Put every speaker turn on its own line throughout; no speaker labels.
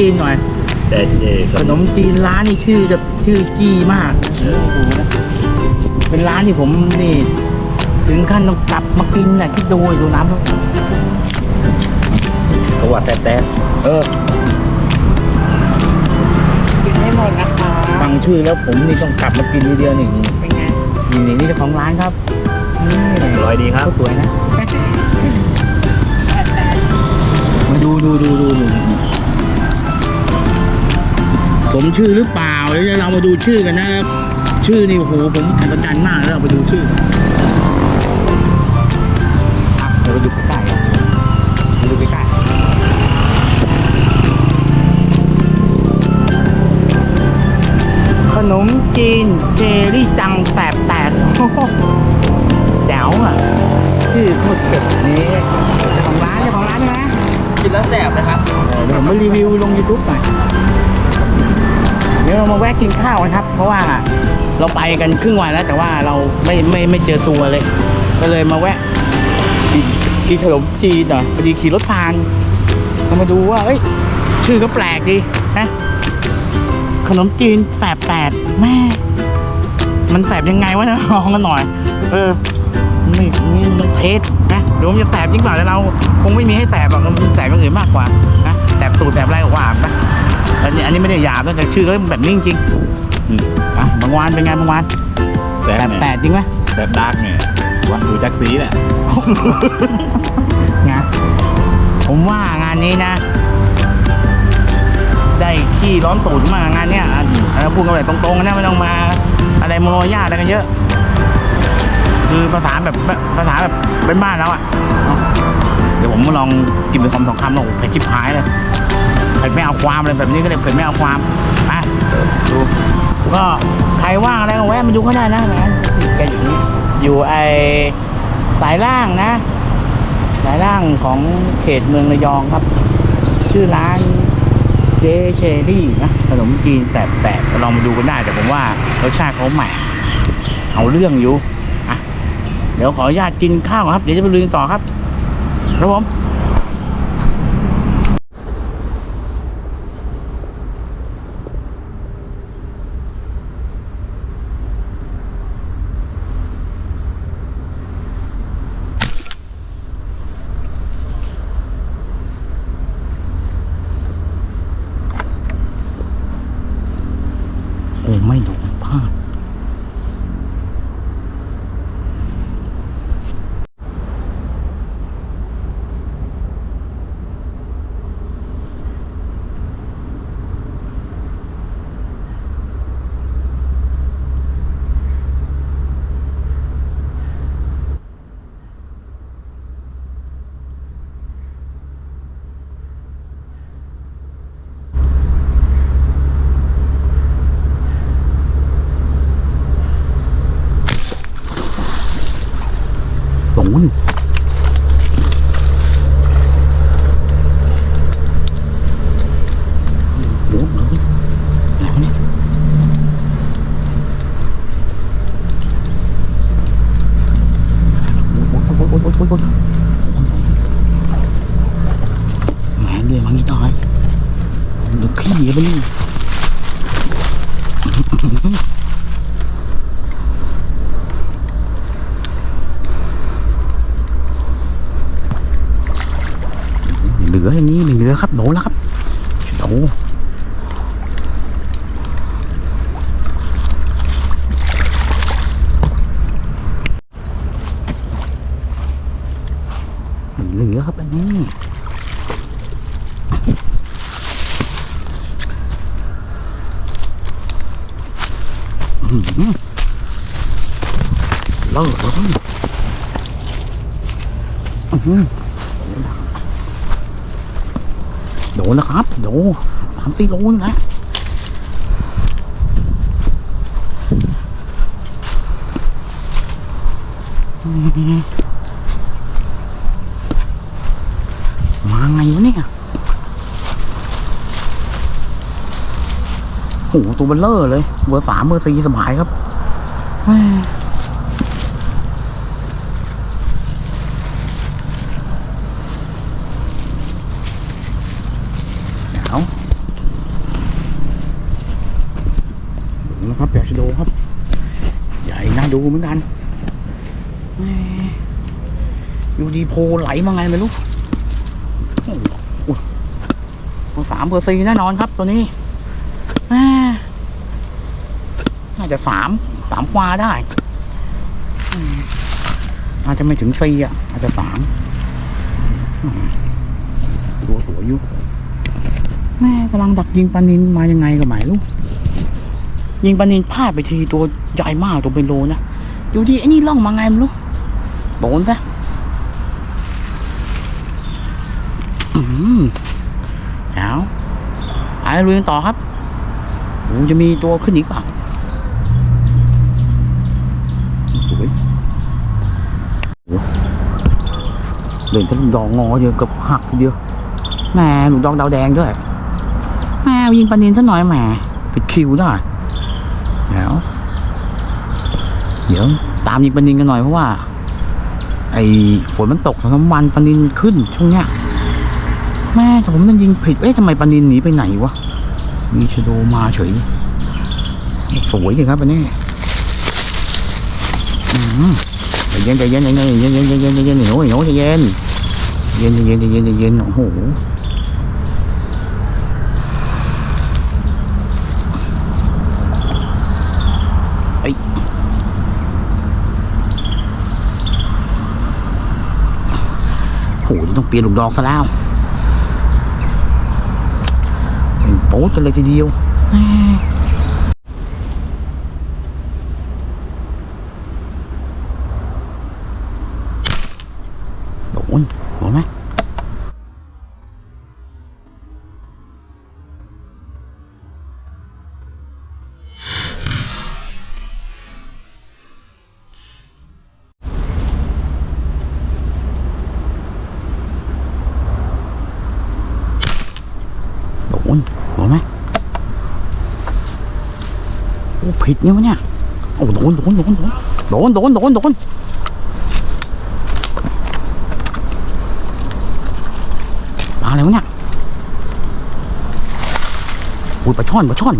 จีนหน่อย
แต่เจ
ขนมจีนร้านนี่ชื่อจะชื่อจี้มากโอ้โหนะเป็นร้านที่ผมนี่ ถึงขั้นต้องกลับมากินน่ะคิดดูดูน้ำเขา
เขาว่าแต่แต่
เออ
กินให้หมดนะคะ
ฟังชื่อแล้วผมนี่ต้องกลับมากินทีเดียวนี่
เป็นไง
นี่นี่นี่เจ้าของร้านครับนี่
อร่อยดีครับ
เขาสวยนะ
แต่แต่
มาดูดูดูดูดู สมชื่อหรือเปล่าเดี๋ยวเรามาดูชื่อกันนะครับ ชื่อนี่โอ้โหผมอัศจรรย์มากแล้วเราไปดูชื่ออะเดี๋ยวไปดูใกล้ๆอะมาดูใกล้ๆขนมจีนเจรี่จังแตบแตกโอ้โหแจ๋วอะชื่อโคตรเจ๋งนี่เจ้าของร้านเจ้าของร้านใช่ไหม
กินแล้วแสบนะครับ
เออเดี๋ยวผมมารีวิวลง YouTube หน่อยเดี๋ยวเรามาแวะกินข้าวกันครับ เพราะว่าเราไปกันครึ่งวันแล้ว แต่ว่าเราไม่ไม่ไม่เจอตัวเลย ก็เลยมาแวะกินกินขนมจีนหน่อยพอดีขี่รถผ่านเรามาดูว่าเอ้ยชื่อก็แปลกดีนะขนมจีนแปดแปดแม่ มันแสบยังไงวะนะลองกันหน่อย เออนี่นี่มันเทสนะเดี๋ยวมันจะแสบยิ่งกว่าแต่เรา คงไม่มีให้แสบหรอกมันแสบอย่างอื่นมากกว่านะแสบตูดแสบอะไรกว่านะ อันนี้อันนี้ไม่ได้หยาบนะแต่ชื่อเขาแบบนี้จริงๆอืมอะบางวานเป็นไงบางวาน
แต่
แปด
เนี่ย
แปดจริงไหม
แต่ดาร์กเนี่ยวันดูแจ็คซีเนี่ย
งานผมว่างานนี้นะ ได้ขี้ร้อนตูดมากงานเนี้ยอะเราพูดกันแบบตรงๆนะไม่ต้องมา อะไรโมโนยาอะไรกันเยอะ คือภาษาแบบภาษาแบบเป็นบ้านแล้วอะเอาเดี๋ยวผมมาลองกินเป็นคำสองคำแล้วโอ้โหเผ็ดชิบหายเลย เผ็ดไม่เอาความเลยแบบนี้ก็เลยเผ็ดไม่เอาความอะดูก็ใครว่างอะไรก็แวะมาดูก็ได้นะร้านแกอยู่นี่อยู่ไอสายล่างนะสายล่างของเขตเมืองระยองครับ ชื่อร้านเจเชอรี่นะขนมจีนแตกๆก็ลองมาดูกันได้แต่ผมว่ารสชาติเขาใหม่ เอาเรื่องอยู่อะเดี๋ยวขออนุญาตกินข้าวก่อนครับ เดี๋ยวจะไปลุยต่อครับครับผม เหลือครับอันนี้เลิกแล้วอื้อโดนแล้วครับ โดนสามสี่โลนะอืมูตัวเบลเลอร์เลยเบอร์สามเบอร์สี่สมัยครับเนาวดูนะครับแปดชโดครับ ใหญ่น่าดูเหมือนกันอยู่ดีโพไหลมาไงไม่รู้เบอร์สามเบอร์สี่แน่นอนครับตัวนี้ น่าจะสามสามควาได้ อาจจะไม่ถึงซีอะ อาจจะสามตัวสวยอยู่แม่กำลังดักยิงปลานินมายังไงก็ไม่รู้ยิงปลานินพลาดไปทีตัวใหญ่มากตัวเป็นโลนะอยู่ดีไอ้นี่ล่องมาไงไม่รู้โดนซะอืมเอาไอ้ลุยกันต่อครับ จะมีตัวขึ้นอีกเปล่าสวยเดินทั้งดอกงอเดียวกับหักเดียวแหม่หนูดอกดาวแดงด้วยแหม่ยิงปลานินซะหน่อยแหม่ปิดคิวได้เดี๋ยวเดี๋ยวตามยิงปลานินกันหน่อยเพราะว่า ไอ้ฝนมันตกสองสามวันปลานินขึ้นช่วงเนี้ยแม่แต่ผมมันยิงผิดเอ๊ะทำไมปลานินหนีไปไหนวะ มีชโดมาเฉย สวยจริงครับอันนี้ใจเย็นใจเย็นใจเย็นใจเย็นใจเย็นใจเย็นเย็นหนูหนูใจเย็นเย็นใจเย็นใจเย็นใจเย็นโอ้โหโหต้องเปลี่ยนลูกดอกซะแล้วเป็น โป๊ะกันเลยทีเดียว ผิดเนี่ยวะเนี่ยโอ้โดนโดนโดนโดนโดนโดนโดนปลาอะไรวะเนี่ยอุ้ยปลาช่อนปลาช่อน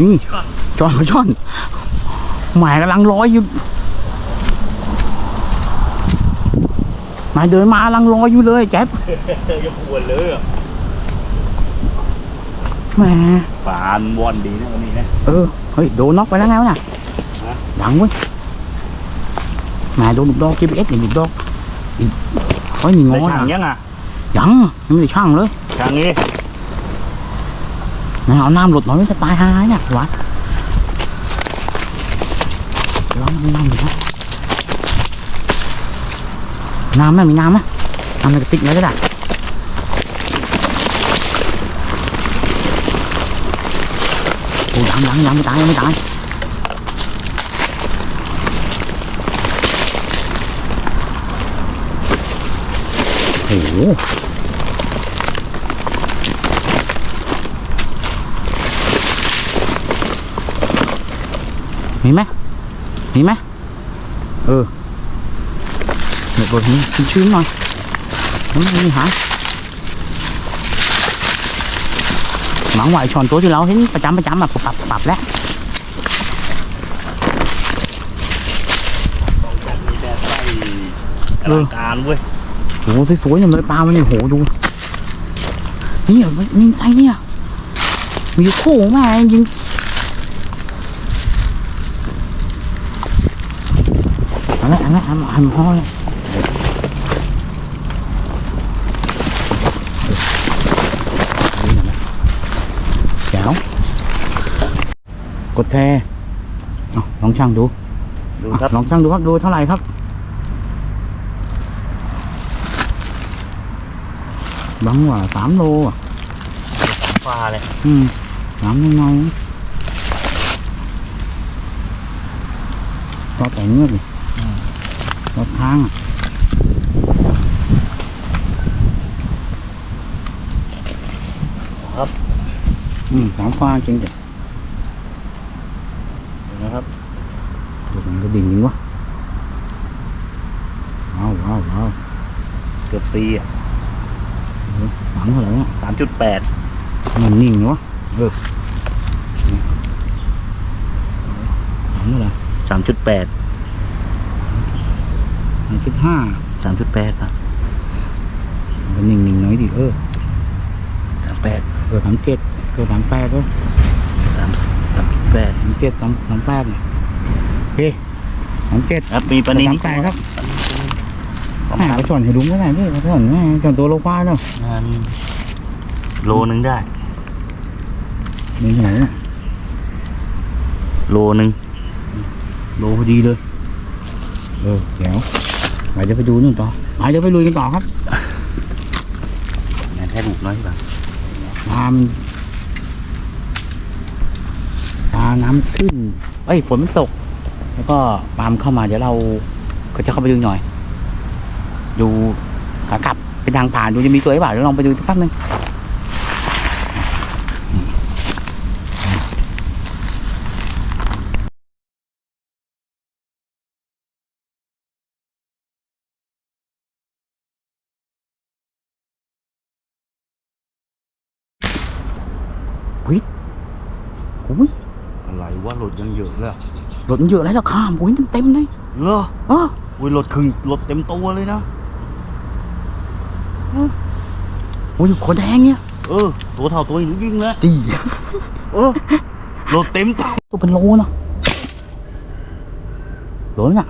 นี่จอนปลาช่อนหมายกำลังร้อยอยู่หมายเดินมากำลังร้อยอยู่เลยแจ๊บ
ยังปวดเลยอะ
แหม
ฝานวอนดีนะวันนี้นะ
เออเฮ้ยโดนน็อกไปแล้วไงวะน่ะ
ฮะ
ดังเว้ยแหมโดนลูกดอก GPS อีกลูกดอกอีกเฮ้ยนี่ง
ได้
อ
ช่าง
นะ
ยังอะ
ยังยังไม่ได้ช่างเลย
ช่างนี้
แหมเอาน้ำหลุดหน่อยไม่จะตายหายเนี่ยวานร้อนน้ำหน่นะน้ำไหมมีน้ำไหมน้ำในกระติกไหนก็ได้โอ้ยังยังยังไม่ตายยังไม่ตายโอ้ มีไหมมีไหมเออเดี๋ยวกดนี้ชื้นๆหน่อยมันไม่มีหาหมังไหวช้อนตัวที่เราเห็นประจำประจำอะปรับปรับแล้ว
มีแต่ไส้อลังการเว้ย
โหสวยๆอย่างเลยปลามันเนี่ยโหดู นี่เหรอนี่ไอ้เนี่ย มีโค้งแม่งยิง เอันนั้นอันนั้นอันอันพอเลยแจ๋วกดแทเอาลองช่างดู
ดูครับ
ลองช่างดูครับ ดูเท่าไหร่ครับ บังว่าสามโลอะ
ฟ้าเลย
อืมสามเงาก็แต่งเงือกดิ รถพังครับ อืมสามฟางจริงจ้ะ
นะครับ
ตัวมันก็ดิ่งจริงวะว้าวว้าวว้าว
เกือบสี่อะ
สามเท่าไหร่เนี่ย
สามจุดแปด
มันนิ่งเนาะเออสามเท่าไหร่
สามจุดแปด
สามจุดห้า
สามจุดแปดอะ
มันนิ่งนิ่งๆหน่อยดิเออ
สามแปด
เออสามเจ็ดเออสามแปดเออ
สามสามจุดแปด
สามเจ็ดสามสามแปดเนี่ยโอเคสามเจ็ด
ครับมีปลานิล
สามแปดครับ
ผม
แหม่
ทำ
ไปช่อนให้ลุงก็ได้พี่ไปช่อนแม่ช่อนตัวโลควายเนาะ
งานโลนึงได้
มึงไหนเนี่ย
โลนึง
โลพอดีเลยเออ เดี๋ยวไปจะไปดูนู่นต่อไปจะไปลุยกันต่อครับ
งานแค่บุกน้อยกว่า
ปลามันปลาน้ำขึ้นเอ้ยฝนมันตก แล้วก็ปลามนเข้ามาเดี๋ยวเราก็จะเข้าไปดูหน่อย ดูขากลับเป็นทางผ่านดูจะมีตัวไอ้บ่าเดี๋ยวลองไปดูสักแป๊บนึงโอ้ย
อะไรว่ารถยัง เยอะเลยอะ
รถมันเยอะแล้วข้ามโอ้ยเต็มๆเลย
เหรอ
เออ
อุ้ยรถครึ่งรถเต็มตัวเลยนะ
โอ้ยขนแดงเนี่ย
เออ ตัวเท่าตัวหนูยิ่งเลย
จี
เออรถเต็มตัว
ตัวเป็นโลนะโหลน่ะ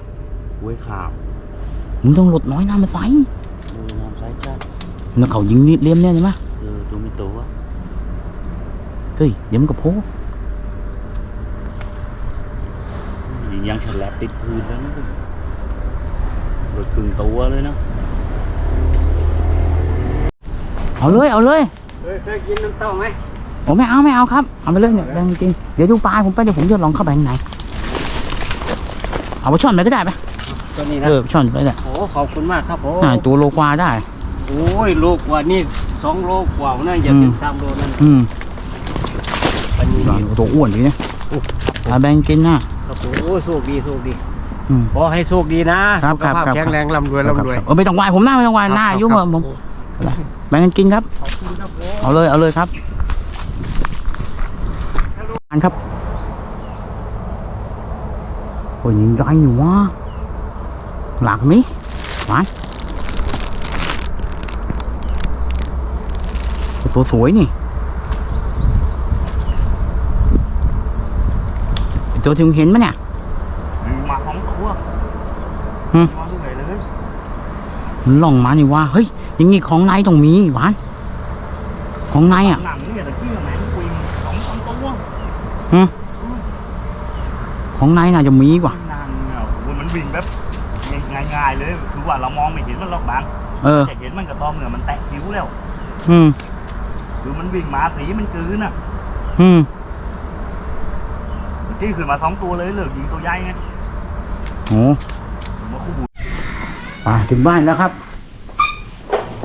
อุ้ยข่าว
มึงต้องลดน้อยหน้ามันไฟ
เออน้ำใสจ้า
แล้วเขายิงนิดเลี่ยมเนี่ยใช่ไหม
เออตัวมีตัว
เฮ้ยเดี๋ยวมันก็โผล่
ยังฉลับติดพื้นแล้วนะรถครึ่งตัวเลยนะ
เอาเลยเอาเลย
เคยกินน้ำเต้าไหม
โอ้ไม่เอาไม่เอาครับ เอาไปเลยเนี่ยแรงจริงเดี๋ยวดูปลาผมไปเดี๋ยวผมจะลองเข้าไปข้างในเอาไปช่อนไปก็ได้ไหม
ตัวนี้
เอ
นะ
อช่อนไปเนี่ย
โอ้ขอบคุณมากครับผม
อ่าตัวโลกว่าได้
โอ้ยโลกว่านี่สองโลกว่านะอย่า
อืม
ถึงสามโลนั่น
อืม
ปันนี้
ตัวอ้วนดีนะปลาแบงกินนะ ครับ
ผมโอ้ยโชคดีโชคดี
อืม
ขอให้โชคดีนะครับสุขภาพ
ครับ
แข็งแรงร่ำรวยร่ำรวย
เออไม่ต้องไหวผมหน้าไม่ต้องไหวหน้าอายุ่ง
ค
เห
รั
มื
บ
อนผมแบ่งกันกินครับ
ขอบคุณครับผม
เอาเลยเอาเลยครับอันครับโอ้ยยิงได้อยู่วะหลักมิหวานตัวสวยนี่ไอ้ ตัวที่มึงเห็นมั้ยเนี่ย
มาของตัว
หืม
มาที่ไหนเลย
มันล่องมานี่ว่าเฮ้ยอยังงี้ของในต้องมีหวานของในอะ
หนังเนี่ยตะกี้แหมงคุยสองสามตัว
ของในน่าจะมีกว่า
นางเนี่ยโอ้ยมันวิ่งแบบง่ายๆเลยคือว่าเรามองไม่เห็นมันหรอกบาง
เออ
แต่เห็นมันกระตอมเหนือมันแตะคิ้วแล้ว
อืม
คือมันวิ่งมาสีมันจืดน่ะ
อืม
เมื่อกี้ขึ้นมาสองตัวเลยเหลือยิงตัวใหญ่ไง
โอ้
ผมว่าคู่บุญ
ป่าถึงบ้านแล้วครับ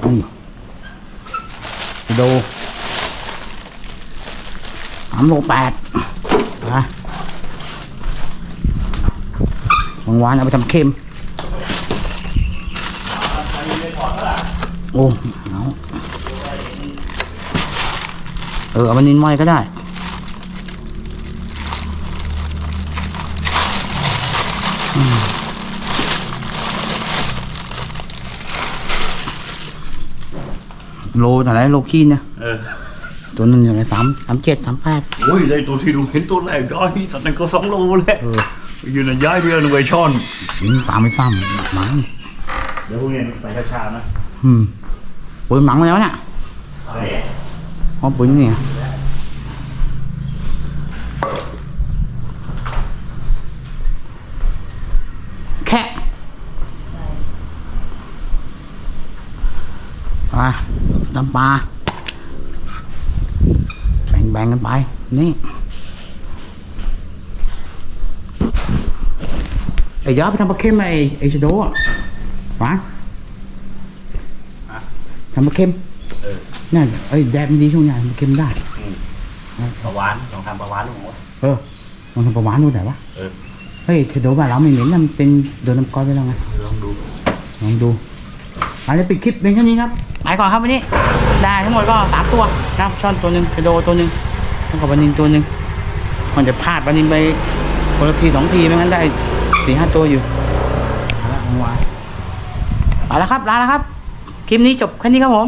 นี่ไปดูสามโลแปดนะบางวันเอาไปทำเค็ม โอ้เอาเออ เอามานินไว้ก็ได้ โลเท่าไหรโลคีนเนี่ย
เออ
ตัวนั้นอย่างไรสามสามเจ็ดสามแปด
โอ้ยเลยตัวที่ดูเห็นตัวแรกย้อยสัตว์นั้นก็สองโลเลย
เออ
อยู่ในย้ายเดียวหนึ่งไวช่อน
ยิงตามไม่ซ้ำหมัง
เดี๋ยวพวกนี้ไปช้าๆนะ
อืมปืนหมังมาแล้วเนี่ยเพราะปืนเนี่ยแค่ ไปดำปลาแบ่งแบ่งๆกันไป นี่ไอ้ยาไปทำปลาเค็มไอ้ไอ้ชะโดอะหวานทำปลาเค็ม
เออ
นั่นไอ้แดดมันดีช่วงนี้ทำปลาเค็มได้
อืมประวานลองทำประวานลูกหมด
เออมันทำประวานดูไหนวะ
เออ
เฮ้ยเทโดบ้านเราไม่เหม็นนะมันเป็นโดนน้ำก้อนไปแล้วไง
ลองดู
ลองดู อาจจะปิดคลิปเป็นแค่นี้ครับไปก่อนครับวันนี้ ได้ทั้งหมดก็สามตัวนะครับช่อนตัวหนึ่งเทโดตัวหนึ่งแล้วก็ปลานินตัวหนึ่งมันจะพลาดปลานินไปคนละทีสองทีไม่งั้นได้สี่ห้าตัวอยู่เอาละเอาไว้เอาละครับลาแล้วครับ คลิปนี้จบแค่นี้ครับผม